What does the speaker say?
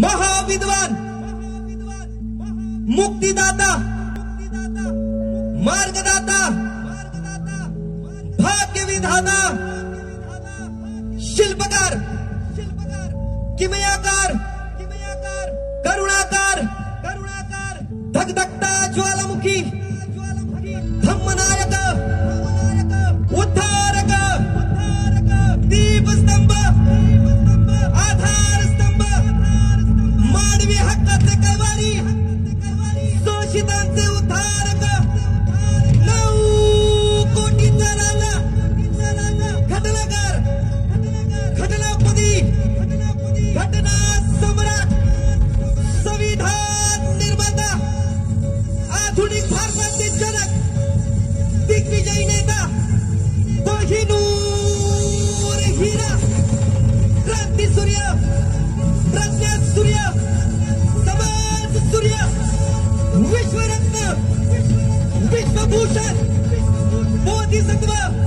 महाविद्वान मुक्तिदाता मार्गदाता भाग्यविधाता शिल्पकार किमयाकार करुणाकार करुणाकार धगधगता ज्वालामुखी धम्मनायक उद्धारक दीपस्तंभ आधारस्तंभ कवारी शोषितांचे उद्धारक. नऊ कोटीचा राजा घटनाकार घटनापदी घटना सम्राट संविधान निर्माता आधुनिक भारताचे जनक दिग्विजयी नेता कोहिनूर हिरा. Вийшли разом! Вийшли бабуся! Води за два!